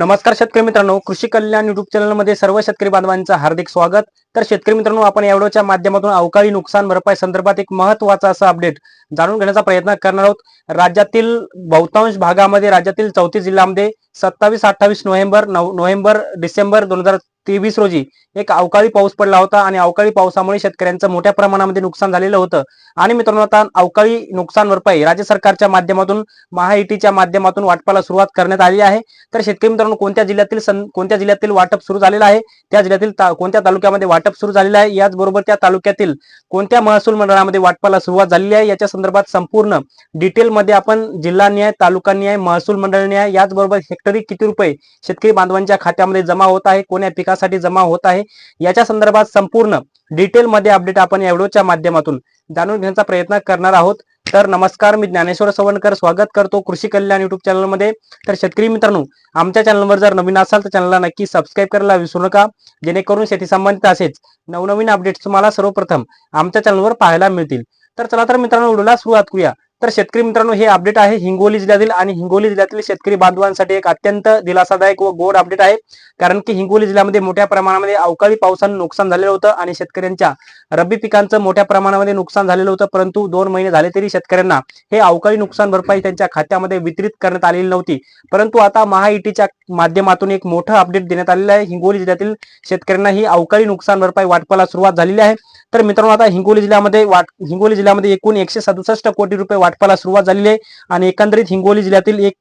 नमस्कार शेतकरी मित्रांनो कृषी कल्याण युट्यूब चॅनलमध्ये सर्व शेतकरी बांधवांचं हार्दिक स्वागत. तर शेतकरी मित्रांनो आपण या व्हिडिओच्या माध्यमातून अवकाळी नुकसान भरपाई संदर्भात एक महत्त्वाचा असं अपडेट जाणून घेण्याचा प्रयत्न करणार आहोत. राज्यातील बहुतांश भागामध्ये राज्यातील चौतीस जिल्ह्यामध्ये सत्तावीस अठ्ठावीस नोव्हेंबर नऊ नोव्हेंबर डिसेंबर दोन हजार तेवीस रोजी एक अवकाळी पाऊस पडला होता आणि अवकाळी पावसामुळे शेतकऱ्यांचं मोठ्या प्रमाणामध्ये नुकसान झालेलं होतं. आणि मित्रांनो आता अवकाळी नुकसान भरपाई राज्य सरकारच्या माध्यमातून महायुतीच्या माध्यमातून वाटपाला सुरुवात करण्यात आली आहे. तर शेतकरी मित्रांनो कोणत्या जिल्ह्यातील कोणत्या जिल्ह्यातील वाटप सुरू झालेलं आहे? त्या जिल्ह्यातील ता- कोणत्या तालुक्यामध्ये वाटप सुरू झालेलं आहे? याचबरोबर त्या तालुक्यातील कोणत्या महसूल मंडळामध्ये वाटपाला सुरुवात झालेली आहे? याच्या संदर्भात संपूर्ण डिटेलमध्ये आपण जिल्हा न्याय तालुका न्याय महसूल मंडळ न्याय याचबरोबर हेक्टरी किती रुपये शेतकरी बांधवांच्या खात्यामध्ये जमा होत आहे? कोण्या पिकासाठी जमा होत आहे. याच्या संदर्भात संपूर्ण डिटेलमध्ये अपडेट आपण या व्हिडिओच्या माध्यमातून जाणून घेण्याचा प्रयत्न करणार आहोत. तर नमस्कार मी ज्ञानेश्वर सवणकर स्वागत करतो कृषी कल्याण युट्यूब चॅनलमध्ये तर शेतकरी मित्रांनो आमच्या चॅनलवर जर नवीन असाल तर चॅनलला नक्की सबस्क्राईब करायला विसरू नका. जेणेकरून शेती संबंधित असेच नवनवीन अपडेट्स तुम्हाला सर्वप्रथम आमच्या चॅनलवर पाहायला मिळतील. तर चला तर मित्रांनो व्हिडिओला सुरुवात करूया. तर शेतकरी मित्रांनो हे अपडेट आहे. हिंगोली जिल्ह्यातील आणि हिंगोली जिल्ह्यातील शेतकरी बांधवांसाठी एक अत्यंत दिलासादायक व गोड अपडेट आहे. कारण की हिंगोली जिल्ह्यामध्ये मोठ्या प्रमाणामध्ये अवकाळी पावसानं नुकसान झालेलं होतं आणि शेतकऱ्यांच्या रब्बी पिकांचं मोठ्या प्रमाणामध्ये नुकसान झालेलं होतं. परंतु दोन महिने झाले तरी शेतकऱ्यांना हे अवकाळी नुकसान भरपाई त्यांच्या खात्यामध्ये वितरित करण्यात आलेली नव्हती. परंतु आता महाईटीच्या माध्यमातून एक मोठं अपडेट देण्यात आलेलं आहे. हिंगोली जिल्ह्यातील शेतकऱ्यांना ही अवकाळी नुकसान भरपाई वाटपाला सुरुवात झालेली आहे. तर मित्रांनो आता हिंगोली जिल्ह्यामध्ये वाट हिंगोली जिल्ह्यामध्ये एकूण एकशे सदुसष्ट कोटी रुपये वाटपाला सुरुवात झालेली आहे आणि एकंदरीत हिंगोली जिल्ह्यातील एक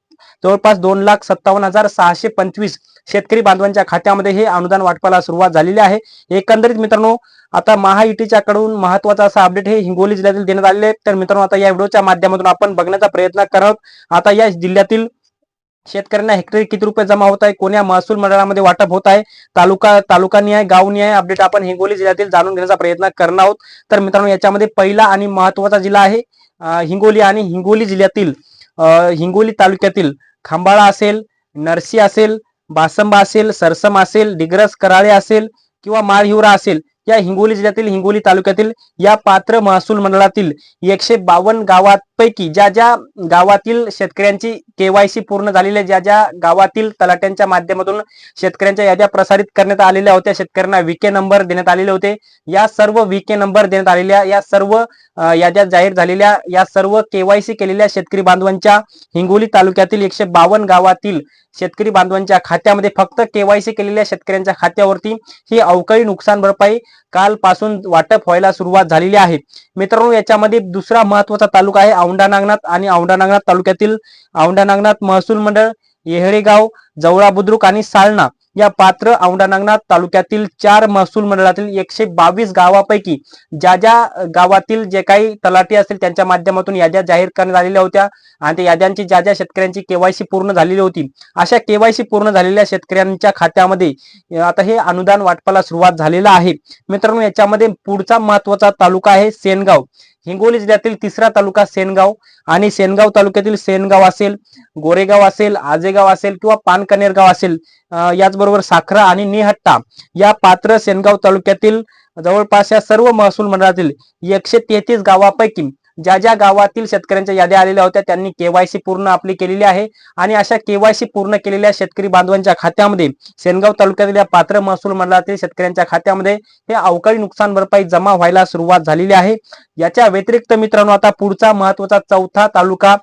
जवळपास दोन लाख सत्तावन्न हजार सहाशे पंचवीस शेतकरी बांधवांच्या खात्यामध्ये हे अनुदान वाटपाला सुरुवात झालेली आहे. एकंदरीत मित्रांनो आता महायुतीच्या कडून महत्त्वाचा असा अपडेट हे हिंगोली जिल्ह्यातील देण्यात आलेले तर मित्रांनो आता या व्हिडिओच्या माध्यमातून आपण बघण्याचा प्रयत्न करत आता या जिल्ह्यातील शेतकऱ्यांना हेक्टरी किती रुपये जमा होत आहे? कोण्या महसूल मंडळामध्ये वाटप होत आहे? तालुका तालुका आहे गाव आहे अपडेट आपण हिंगोली जिल्ह्यातील जाणून घेण्याचा प्रयत्न करणार आहोत. तर मित्रांनो याच्यामध्ये पहिला आणि महत्त्वाचा जिल्हा आहे हिंगोली आणि हिंगोली जिल्ह्यातील हिंगोली तालुक्यातील खांबाळा असेल नरसी असेल बासंबा असेल सरसम असेल डिग्रस कराळे असेल किंवा माळहिवरा असेल. या हिंगोली जिल्ह्यातील हिंगोली तालुक्यातील या पात्र महसूल मंडळातील एकशे बावन्न गावांपैकी ज्या ज्या गावातील शेतकऱ्यांची केवायसी पूर्ण झालेल्या ज्या ज्या गावातील तलाट्यांच्या माध्यमातून शेतकऱ्यांच्या याद्या प्रसारित करण्यात आलेल्या होत्या शेतकऱ्यांना विके नंबर देण्यात आलेले होते. या सर्व विके नंबर देण्यात आलेल्या या सर्व याद्या जाहीर झालेल्या या सर्व केवायसी केलेल्या शेतकरी बांधवांच्या हिंगोली तालुक्यातील एकशे बावन्न गावातील शेतकरी बांधवांच्या खात्यामध्ये फक्त केवायसी केलेल्या शेतकऱ्यांच्या खात्यावरती ही अवकाळी नुकसान भरपाई कालपासून वाटप व्हायला सुरुवात झालेली आहे. मित्रांनो याच्यामध्ये दुसरा महत्त्वाचा तालुका आहे औंढा नागनाथ आणि औंढा नागनाथ तालुक्यातील औंढा नागनाथ महसूल मंडळ येहळेगाव जवळा बुद्रुक आणि साळणा या पात्र औंढा नागनाथ तालुक्यातील चार महसूल मंडळातील एकशे बावीस गावापैकी ज्या ज्या गावातील जे काही तलाठी असतील त्यांच्या माध्यमातून याद्या जाहीर करण्यात आलेल्या होत्या आणि त्या याद्यांची ज्या ज्या शेतकऱ्यांची केवायसी पूर्ण झालेली होती अशा केवायसी पूर्ण झालेल्या शेतकऱ्यांच्या खात्यामध्ये आता हे अनुदान वाटपाला सुरुवात झालेलं आहे. मित्रांनो याच्यामध्ये पुढचा महत्त्वाचा तालुका आहे सेनगाव. हिंगोली जिल्ह्यातील तिसरा तालुका सेनगाव आणि सेनगाव तालुक्यातील सेनगाव असेल गोरेगाव असेल आजेगाव असेल किंवा पानकनेरगाव असेल याचबरोबर साखरा आणि निहट्टा या पात्र सेनगाव तालुक्यातील जवळपास या सर्व महसूल मंडळातील एकशे तेहतीस गावापैकी ज्या ज्या गावातील शेतकऱ्यांच्या याद्या आलेल्या होत्या त्यांनी केवायसी पूर्ण आपली केलेली आहे. आणि अशा केवायसी पूर्ण केलेल्या शेतकरी बांधवांच्या खात्यामध्ये सेनगाव तालुक्यातील या पात्र महसूल मंडळातील शेतकऱ्यांच्या खात्यामध्ये हे अवकाळी नुकसान भरपाई जमा व्हायला सुरुवात झालेली आहे. याच्या व्यतिरिक्त मित्रांनो आता पुढचा महत्त्वाचा चौथा तालुका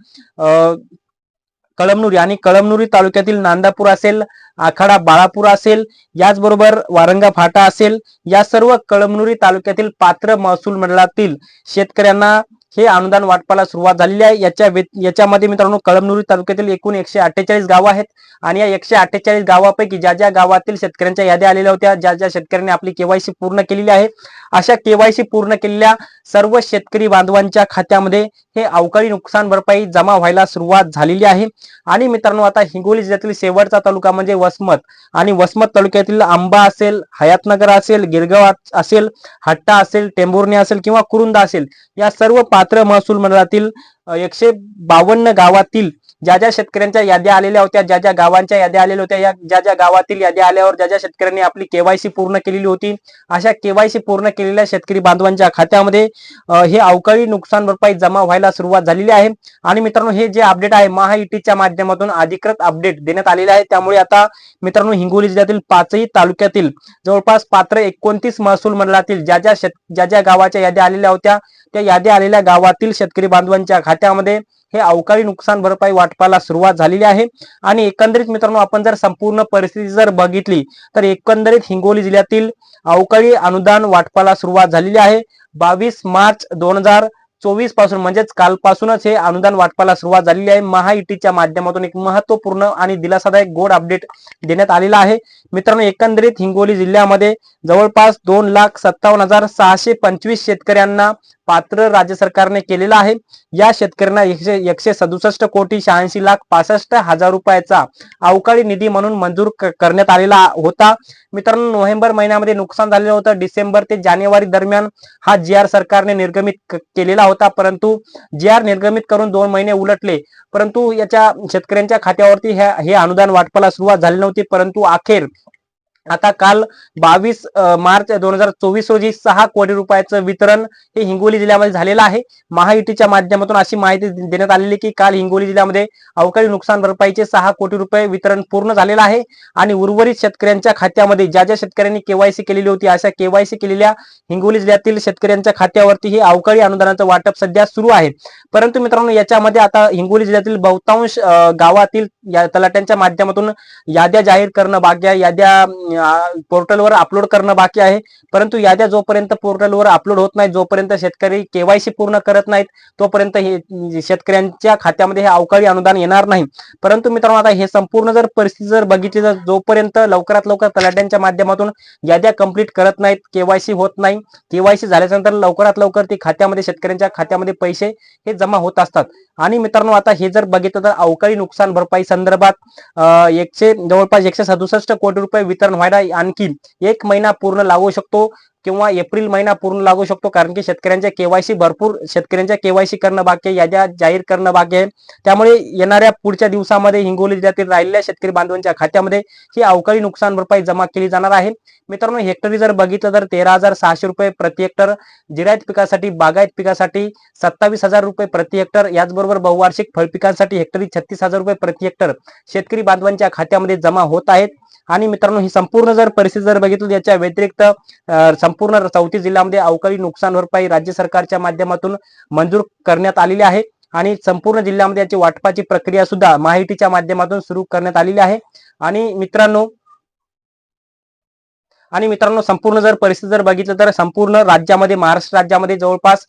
कळमनुरी आणि कळमनुरी तालुक्यातील नांदापूर असेल आखाडा बाळापूर असेल याचबरोबर वारंगा फाटा असेल या सर्व कळमनुरी तालुक्यातील पात्र महसूल मंडळातील शेतकऱ्यांना हे अनुदान वाटपाला सुरुवात झालेली आहे. याच्या याच्यामध्ये मित्रांनो कळमनुरी तालुक्यातील एकूण एकशे अठ्ठेचाळीस गावं आहेत आणि या एकशे अठ्ठेचाळीस गावापैकी ज्या ज्या गावातील शेतकऱ्यांच्या याद्या आलेल्या होत्या ज्या ज्या शेतकऱ्यांनी आपली केवायसी पूर्ण केलेली आहे अशा केवायसी पूर्ण केलेल्या सर्व शेतकरी बांधवांच्या खात्यामध्ये हे अवकाळी नुकसान भरपाई जमा व्हायला सुरुवात झालेली आहे. आणि मित्रांनो आता हिंगोली जिल्ह्यातील शेवटचा तालुका म्हणजे वसमत. आणि वसमत तालुक्यातील आंबा असेल हयातनगर असेल गिरगाव असेल हट्टा असेल टेंभुर्णी असेल किंवा कुरुंदा असेल या सर्व पात्र महसूल मंडळातील एकशे बावन्न गावातील ज्या ज्या शेतकऱ्यांच्या याद्या आलेल्या होत्या ज्या ज्या गावांच्या याद्या आलेल्या होत्या या ज्या ज्या गावातील याद्या आल्यावर ज्या ज्या शेतकऱ्यांनी आपली केवायसी पूर्ण केलेली होती अशा केवायसी पूर्ण केलेल्या शेतकरी बांधवांच्या खात्यामध्ये हे अवकाळी नुकसान भरपाई जमा व्हायला सुरुवात झालेली आहे. आणि मित्रांनो हे जे अपडेट आहे महाईटीच्या माध्यमातून अधिकृत अपडेट देण्यात आलेले आहे. त्यामुळे आता मित्रांनो हिंगोली जिल्ह्यातील पाचही तालुक्यातील जवळपास पात्र एकोणतीस महसूल मंडळातील ज्या ज्या शेत ज्या ज्या गावाच्या याद्या आलेल्या होत्या त्या यादी आलेल्या गावातील शेतकरी बांधवांच्या खात्यामध्ये हे अवकाळी नुकसान भरपाई वाटपाला सुरुवात झालेली आहे. आणि एकंदरीत मित्रांनो आपण जर संपूर्ण परिस्थिती जर बघितली तर एकंदरीत हिंगोली जिल्ह्यातील अवकाळी अनुदान वाटपाला सुरुवात झालेली आहे. बावीस मार्च दोन हजार चोवीसपासून म्हणजेच कालपासूनच हे अनुदान वाटपाला सुरुवात झालेली आहे. महाईटीच्या माध्यमातून एक महत्त्वपूर्ण आणि दिलासादायक गोड अपडेट देण्यात आलेला आहे. मित्रांनो एकंदरीत हिंगोली जिल्ह्यामध्ये जवळपास दोन लाख सत्तावन्न हजार सहाशे पंचवीस शेतकऱ्यांना पात्र राज्य सरकारने केलेला आहे. या शेतकऱ्यांना एकशे एकशे सदुसष्ट कोटी शहाऐंशी लाख पासष्ट हजार रुपयाचा अवकाळी निधी म्हणून मंजूर करण्यात आलेला होता. मित्रांनो नोव्हेंबर महिन्यामध्ये नुकसान झालेलं होतं. डिसेंबर ते जानेवारी दरम्यान हा जी आर सरकारने निर्गमित केलेला होता. परंतु जी आर निर्गमित करून दोन महिने उलटले. परंतु याच्या शेतकऱ्यांच्या खात्यावरती हे अनुदान वाटपाला सुरुवात झाली नव्हती. परंतु अखेर आता काल बावीस मार्च दोन हजार चोवीस रोजी सहा कोटी रुपयाचं वितरण हे हिंगोली जिल्ह्यामध्ये झालेलं आहे. महायुतीच्या माध्यमातून अशी माहिती देण्यात आलेली की काल हिंगोली जिल्ह्यामध्ये अवकाळी नुकसान भरपाईचे सहा कोटी रुपये वितरण पूर्ण झालेलं आहे आणि उर्वरित शेतकऱ्यांच्या खात्यामध्ये ज्या ज्या शेतकऱ्यांनी केवायसी केलेली होती अशा केवायसी केलेल्या हिंगोली जिल्ह्यातील शेतकऱ्यांच्या खात्यावरती हे अवकाळी अनुदानाचं वाटप सध्या सुरू आहे. परंतु मित्रांनो याच्यामध्ये आता हिंगोली जिल्ह्यातील बहुतांश गावातील या तलाट्यांच्या माध्यमातून याद्या जाहीर करणं बाग्या याद्या पोर्टलवर अपलोड करणं बाकी आहे. परंतु याद्या जोपर्यंत पोर्टलवर अपलोड होत नाही जोपर्यंत शेतकरी केवायसी पूर्ण करत नाहीत तोपर्यंत हे शेतकऱ्यांच्या खात्यामध्ये हे अवकाळी अनुदान येणार नाही. परंतु मित्रांनो आता हे संपूर्ण जर परिस्थिती जर बघितली तर जोपर्यंत लवकरात लवकर तलाट्यांच्या माध्यमातून याद्या कंप्लीट करत नाहीत केवायसी होत नाही केवायसी झाल्यानंतर लवकरात लवकर ते खात्यामध्ये शेतकऱ्यांच्या खात्यामध्ये पैसे हे जमा होत असतात. आणि मित्रांनो आता हे जर बघितलं तर अवकाळी नुकसान भरपाई संदर्भात एकशे जवळपास एकशे सदुसष्ट कोटी रुपये वितरण फायदा आणखी एक महिना पूर्ण लागू शकतो किंवा एप्रिल महिना पूर्ण लागू शकतो. कारण की शेतकऱ्यांच्या केवायसी भरपूर शेतकऱ्यांच्या केवायसी करणं बाकी आहे याद्या जाहीर करणं बाकी आहे. त्यामुळे येणाऱ्या पुढच्या दिवसामध्ये हिंगोली जिल्ह्यातील राहिलेल्या शेतकरी बांधवांच्या खात्यामध्ये ही अवकाळी नुकसान भरपाई जमा केली जाणार आहे. मित्रांनो हेक्टरी जर बघितलं तर तेरा हजार सहाशे रुपये प्रति हेक्टर जिरायत पिकासाठी बागायत पिकासाठी सत्तावीस हजार रुपये प्रति हेक्टर याचबरोबर बहुवार्षिक फळ पिकांसाठी हेक्टरी छत्तीस हजार रुपये प्रति हेक्टर शेतकरी बांधवांच्या खात्यामध्ये जमा होत आहेत. आणि मित्रांनो ही संपूर्ण जर परिस्थिती जर बघितली याच्या व्यतिरिक्त संपूर्ण चौथी जिल्ह्यामध्ये अवकाळी नुकसान भरपाई राज्य सरकारच्या माध्यमातून मंजूर करण्यात आलेली आहे. आणि संपूर्ण जिल्ह्यामध्ये याची वाटपाची प्रक्रिया सुद्धा माहितीच्या माध्यमातून सुरू करण्यात आलेली आहे. आणि मित्रांनो आणि मित्रांनो संपूर्ण जर परिस्थिती जर बघितलं तर संपूर्ण राज्यामध्ये महाराष्ट्र राज्यामध्ये जवळपास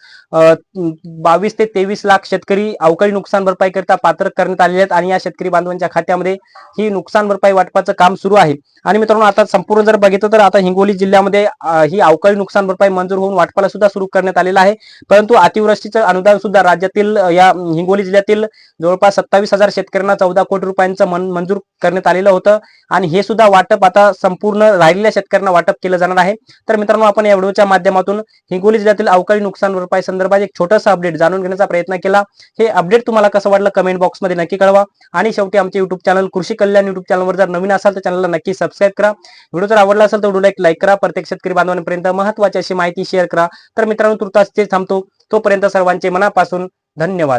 बावीस ते तेवीस लाख शेतकरी अवकाळी नुकसान भरपाई करता पात्र करण्यात आलेले आहेत आणि या शेतकरी बांधवांच्या खात्यामध्ये ही नुकसान भरपाई वाटपाचं काम सुरू आहे. आणि मित्रांनो आता संपूर्ण जर बघितलं तर आता हिंगोली जिल्ह्यामध्ये ही अवकाळी नुकसान भरपाई मंजूर होऊन वाटपाला सुद्धा सुरू करण्यात आलेलं आहे. परंतु अतिवृष्टीचं अनुदान सुद्धा राज्यातील या हिंगोली जिल्ह्यातील जवळपास सत्तावीस हजार शेतकऱ्यांना चौदा कोटी रुपयांचं मन- मंजूर करण्यात आलेलं होतं. आणि हे सुद्धा वाटप आता संपूर्ण राहिलेल्या शेतकऱ्यांना वाटप केलं जाणार आहे. तर मित्रांनो आपण या व्हिडिओच्या माध्यमातून हिंगोली जिल्ह्यातील अवकाळी नुकसान भरपाई संदर्भात एक छोटंसं अपडेट जाणून घेण्याचा प्रयत्न केला. हे अपडेट तुम्हाला कसं वाटलं कमेंट बॉक्समध्ये नक्की कळवा. आणि शेवटी आमचे युट्यूब चॅनल कृषी कल्याण युट्यूब चॅनलवर जर नवीन असाल तर चॅनलला नक्की सबस्क्राईब करा. व्हिडिओ जर आवडला असेल तर व्हिडिओला एक लाईक करा. प्रत्येक शेतकरी बांधवांपर्यंत महत्वाची अशी माहिती शेअर करा. तर मित्रांनो तुर्तास ते थांबतो. तोपर्यंत सर्वांचे मनापासून धन्यवाद.